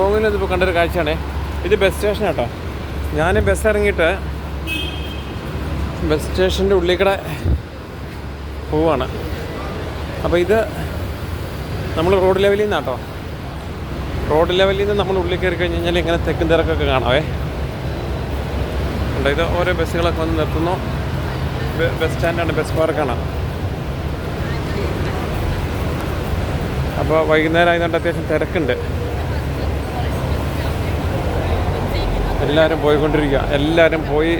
ഹോങ്കോങ്ങിൽ ഇതിപ്പോൾ കണ്ടൊരു കാഴ്ചയാണേ. ഇത് ബസ് സ്റ്റേഷൻ കേട്ടോ ഞാൻ ബസ് ഇറങ്ങിയിട്ട് ബസ് സ്റ്റേഷന്റെ ഉള്ളിൽ കൂടെ പോവാണ്. അപ്പോൾ ഇത് നമ്മൾ റോഡ് ലെവലിൽ നിന്നാട്ടോ റോഡ് ലെവലിൽ നിന്ന് നമ്മൾ ഉള്ളിൽ കയറി കഴിഞ്ഞ് കഴിഞ്ഞാൽ ഇങ്ങനെ തെക്കും തിരക്കൊക്കെ കാണാവേ. ഉണ്ട് ഇത് ഓരോ ബസ്സുകളൊക്കെ വന്ന് നിർത്തുന്നു. ബസ് സ്റ്റാൻഡാണ് ബസ് പാർക്കാണ് അപ്പോൾ വൈകുന്നേരം ആയതുകൊണ്ട് അത്യാവശ്യം തിരക്കുണ്ട്. എല്ലാവരും പോയിക്കൊണ്ടിരിക്കുക. എല്ലാവരും പോയി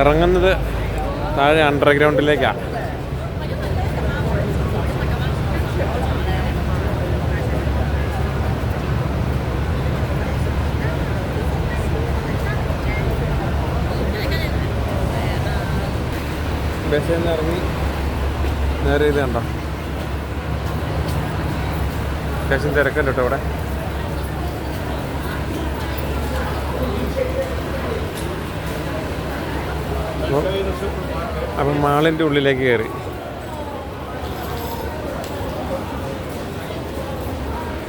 ഇറങ്ങുന്നത് താഴെ അണ്ടർഗ്രൗണ്ടിലേക്കാണ് ബസ്സിൽ ഇറങ്ങി നേരെ ഇത് കണ്ടോ? അത്യാവശ്യം തിരക്കുണ്ട് കേട്ടോ ഇവിടെ. അപ്പോൾ അപ്പം മാളിന്റെ ഉള്ളിലേക്ക് കയറി.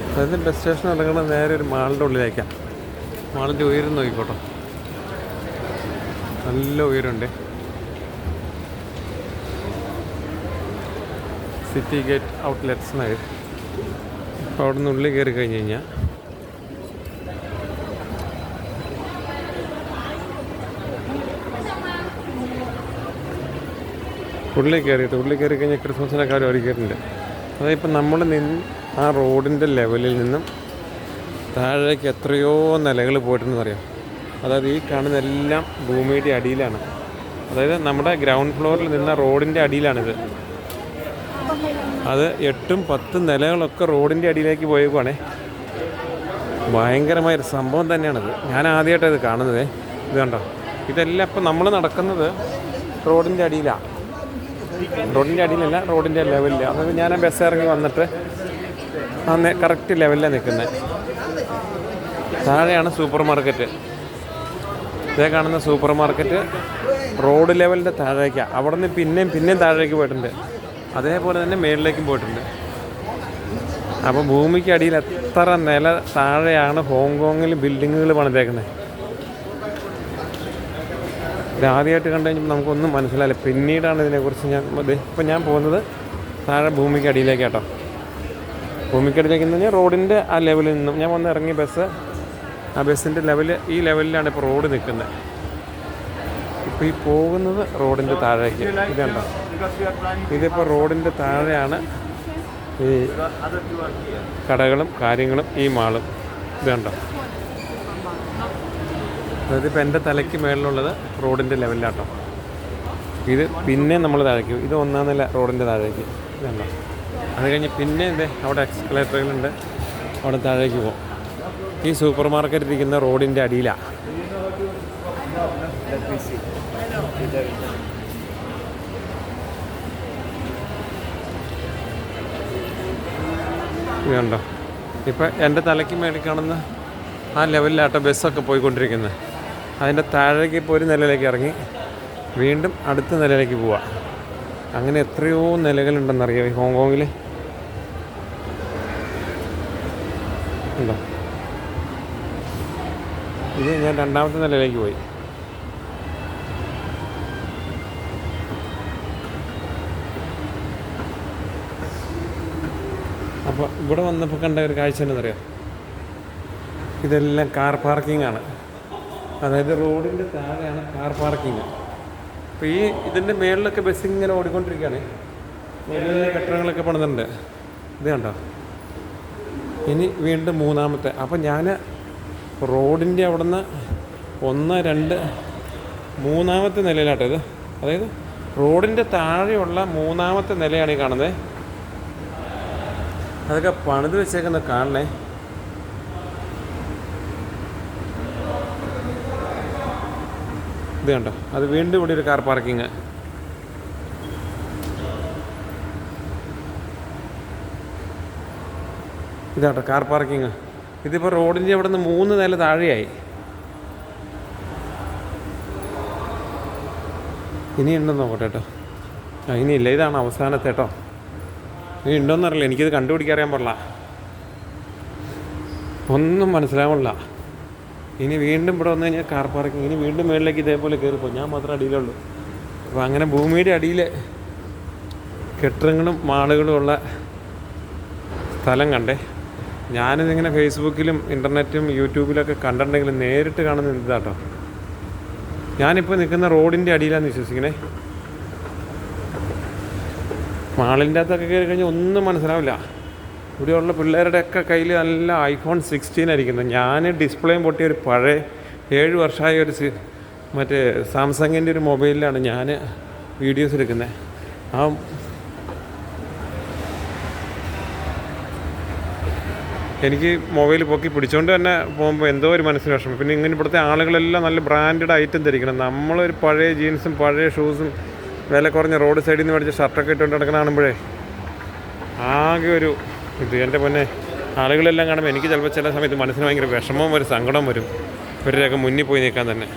അതായത് ബസ് സ്റ്റേഷൻ ഇറങ്ങുന്നത് നേരെ ഒരു മാളിന്റെ ഉള്ളിലേക്കാണ് മാളിന്റെ ഉയരം നോക്കിക്കോട്ടോ. നല്ല ഉയരമുണ്ട്. സിറ്റി ഗേറ്റ് ഔട്ട്ലെറ്റ്സ് എന്നായി അപ്പോൾ അവിടെ നിന്ന് ഉള്ളിൽ കയറി കഴിഞ്ഞ് കഴിഞ്ഞാൽ ഉള്ളിൽ കയറിയിട്ട് ഉള്ളിൽ കയറി കഴിഞ്ഞാൽ ക്രിസ്മസിനെ കാര്യം ഒരുക്കിയിട്ടുണ്ട് അതായത് നമ്മൾ നിന്ന് ആ റോഡിന്റെ ലെവലിൽ നിന്നും താഴേക്ക് എത്രയോ നിലകൾ പോയിട്ടുണ്ടെന്ന് അറിയാം അതായത് ഈ കാണുന്ന എല്ലാം ഭൂമിയുടെ അടിയിലാണ്. അതായത് നമ്മുടെ ഗ്രൗണ്ട് ഫ്ലോറിൽ നിന്ന റോഡിന്റെ അടിയിലാണിത്. അത് എട്ടും പത്തും നിലകളൊക്കെ റോഡിന്റെ അടിയിലേക്ക് പോയേക്കുവാണേ. ഭയങ്കരമായൊരു സംഭവം തന്നെയാണിത്. ഞാൻ ആദ്യമായിട്ടാണ് ഇത് കാണുന്നത്. ഇത് കണ്ടോ? ഇതെല്ലാം ഇപ്പം നമ്മൾ നടക്കുന്നത് റോഡിന്റെ അടിയിലാണ്. റോഡിന്റെ അടിയിലല്ല റോഡിന്റെ ലെവലിൽ അതായത് ഞാൻ ബസ് ഇറങ്ങി വന്നിട്ട് അന്ന് കറക്റ്റ് ലെവലിലാണ് നിൽക്കുന്നത് താഴെയാണ് സൂപ്പർ മാർക്കറ്റ്. ഇതേ കാണുന്ന സൂപ്പർ മാർക്കറ്റ് റോഡ് ലെവലിന്റെ താഴേക്കാണ് അവിടെ നിന്ന് പിന്നെയും പിന്നെയും താഴേക്ക് പോയിട്ടുണ്ട്. അതേപോലെ തന്നെ മേളിലേക്കും പോയിട്ടുണ്ട്. അപ്പോൾ ഭൂമിക്ക് അടിയിൽ എത്ര നില താഴെയാണ് ഹോങ്കോങ്ങിൽ ബിൽഡിങ്ങുകൾ പണിതേക്കുന്നത് ഇത് ആദ്യമായിട്ട് കണ്ടു കഴിഞ്ഞപ്പോൾ നമുക്കൊന്നും മനസ്സിലായില്ല. പിന്നീടാണ് ഇതിനെക്കുറിച്ച് ഞാൻ ഇപ്പം ഞാൻ പോകുന്നത് താഴെ ഭൂമിക്ക് അടിയിലേക്കാട്ടോ ഭൂമിക്കടിയിലേക്ക് എന്ന് പറഞ്ഞാൽ റോഡിന്റെ ആ ലെവലിൽ നിന്നും ഞാൻ വന്ന് ഇറങ്ങി ബസ്. ആ ബസ്സിന്റെ ലെവൽ ഈ ലെവലിലാണ് ഇപ്പോൾ റോഡ് നിൽക്കുന്നത്. ഇപ്പോൾ ഈ പോകുന്നത് റോഡിന്റെ താഴേക്ക്. ഇതുണ്ടോ ഇതിപ്പോൾ റോഡിന്റെ താഴെയാണ് ഈ കടകളും കാര്യങ്ങളും ഈ മാളും. ഇതുണ്ടോ അതായത് ഇപ്പം എന്റെ തലയ്ക്ക് മേളിലുള്ളത് റോഡിന്റെ ലെവലിലാട്ടോ. ഇത് പിന്നെ നമ്മൾ താഴേക്ക് ഇത് ഒന്നാം നില റോഡിന്റെ താഴേക്ക്. ഇതല്ല അത് കഴിഞ്ഞ് പിന്നെ ഇത് അവിടെ എക്സ്കലേറ്ററുകളുണ്ട് അവിടെ താഴേക്ക് പോകും ഈ സൂപ്പർ മാർക്കറ്റ് ഇരിക്കുന്ന റോഡിന്റെ അടിയിലാണ് ഇപ്പം എന്റെ തലയ്ക്ക് മേളിൽ കാണുന്ന ആ ലെവലിലാട്ടോ ബസ്സൊക്കെ പോയിക്കൊണ്ടിരിക്കുന്നത്. അതിന്റെ താഴേക്ക് ഇപ്പോൾ ഒരു നിലയിലേക്ക് ഇറങ്ങി വീണ്ടും അടുത്ത നിലയിലേക്ക് പോവുക. അങ്ങനെ എത്രയോ നിലകളുണ്ടെന്നറിയോ ഈ ഹോങ്കോങ്ങിൽ? ഉണ്ടോ? ഇത് ഞാൻ രണ്ടാമത്തെ നിലയിലേക്ക് പോയി. അപ്പോൾ ഇവിടെ വന്നപ്പോൾ കണ്ട ഒരു കാഴ്ച എന്നറിയാം ഇതെല്ലാം കാർ പാർക്കിംഗ് ആണ് അതായത് റോഡിന്റെ താഴെയാണ് കാർ പാർക്കിങ് അപ്പോൾ ഈ ഇതിന്റെ മേളിലൊക്കെ ബസ് ഇങ്ങനെ ഓടിക്കൊണ്ടിരിക്കുകയാണ്. വലിയ കെട്ടിടങ്ങളൊക്കെ പണിതുണ്ട് ഇത് കണ്ടോ? ഇനി വീണ്ടും മൂന്നാമത്തെ. അപ്പം ഞാൻ റോഡിന്റെ അവിടുന്ന് ഒന്ന് രണ്ട് മൂന്നാമത്തെ നിലയിലാട്ടോ ഇത്. അതായത് റോഡിന്റെ താഴെയുള്ള മൂന്നാമത്തെ നിലയാണ് ഈ കാണുന്നത്. അതൊക്കെ പണിത് വെച്ചേക്കുന്ന കാണണേ ഇത് കണ്ടോ? അത് വീണ്ടും ഇവിടെ ഒരു കാർ പാർക്കിങ് ഇതാട്ടോ കാർ പാർക്കിങ് ഇതിപ്പോൾ റോഡിന്റെ അവിടെ നിന്ന് മൂന്ന് നില താഴെയായി. ഇനി ഉണ്ടെന്ന് നോക്കട്ടെ കേട്ടോ. ആ ഇനിയില്ല ഇതാണ് അവസാനത്തെ കേട്ടോ ഇനി ഉണ്ടോന്നറിയില്ല എനിക്കിത് കണ്ടുപിടിക്കാൻ അറിയാൻ പാടില്ല. ഒന്നും മനസ്സിലാവണില്ല ഇനി വീണ്ടും ഇവിടെ വന്നു കഴിഞ്ഞാൽ കാർ പാർക്കിംഗ് ഇനി വീണ്ടും മേളിലേക്ക് ഇതേപോലെ കയറിപ്പോൾ ഞാൻ മാത്രം അടിയിലുള്ളൂ. അപ്പോൾ അങ്ങനെ ഭൂമിയുടെ അടിയിൽ കെട്ടിടങ്ങളും മാളുകളും ഉള്ള സ്ഥലം കണ്ടേ. ഞാനിതിങ്ങനെ ഫേസ്ബുക്കിലും ഇന്റർനെറ്റും യൂട്യൂബിലൊക്കെ കണ്ടിട്ടുണ്ടെങ്കിലും നേരിട്ട് കാണുന്ന ഇതാട്ടോ. ഞാനിപ്പോൾ നിൽക്കുന്ന റോഡിന്റെ അടിയിലാണ് വിശ്വസിക്കണേ. മാളിന്റെ അകത്തൊക്കെ കയറി കഴിഞ്ഞാൽ ഒന്നും മനസ്സിലാവില്ല. ഇവിടെയുള്ള പിള്ളേരുടെയൊക്കെ കയ്യിൽ നല്ല ഐഫോൺ സിക്സ്റ്റീൻ ആയിരിക്കുന്നത് ഞാൻ ഡിസ്പ്ലേയും പൊട്ടിയ ഒരു പഴയ ഏഴ് വർഷമായ ഒരു മറ്റേ സാംസങ്ങിന്റെ ഒരു മൊബൈലിലാണ് ഞാൻ വീഡിയോസ് എടുക്കുന്നത്. ആ എനിക്ക് മൊബൈൽ പൊക്കി പിടിച്ചുകൊണ്ട് തന്നെ പോകുമ്പോൾ എന്തോ ഒരു മനസ്സിന് വിഷമം. പിന്നെ ഇങ്ങനെ ഇവിടുത്തെ ആളുകളെല്ലാം നല്ല ബ്രാൻഡഡ് ഐറ്റം ധരിക്കണം. നമ്മളൊരു പഴയ ജീൻസും പഴയ ഷൂസും വില കുറഞ്ഞ റോഡ് സൈഡിൽ നിന്ന് മേടിച്ച ഷർട്ടൊക്കെ ഇട്ടുകൊണ്ട് നടക്കണ കാണുമ്പോഴേ ആകെ ഒരു ഇത് എന്റെ പൊന്നെ ആളുകളെല്ലാം കാണുമ്പോൾ എനിക്ക് ചിലപ്പോൾ ചില സമയത്ത് മനസ്സിന് ഭയങ്കര വിഷമവും വരും സങ്കടം വരും. ഇവരുടെയൊക്കെ മുന്നിൽ പോയി നിൽക്കാൻ തന്നെ.